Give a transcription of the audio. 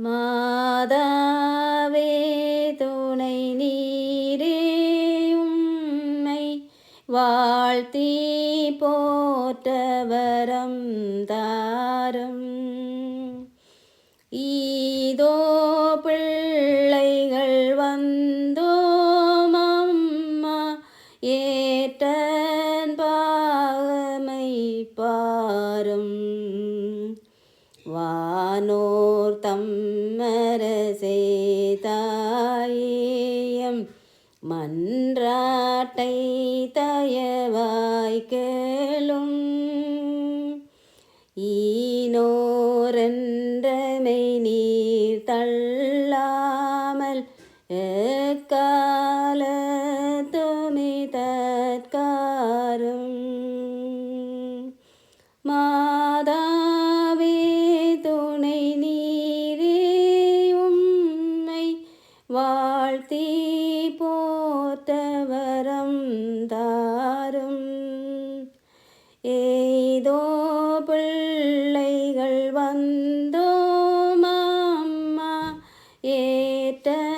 மாதாவே துணை நீரே உம்மை வாழ்த்தி போற்றவரம் தாரும். ஈதோ பிள்ளைகள் வந்தோமம்மா ஏற்றன் பாகமை பாரும். வானோர் தம்மரசே தாயேயம் மன்றாட்டை தயவாய் கேளும். ஈனோரென்றமை நீர் தள்ளாமல் எக்காலத்துமி வாழ்த்தி போர்த்தவரம் தாரும். ஏதோ பிள்ளைகள் வந்தோம் அம்மா ஏற்ற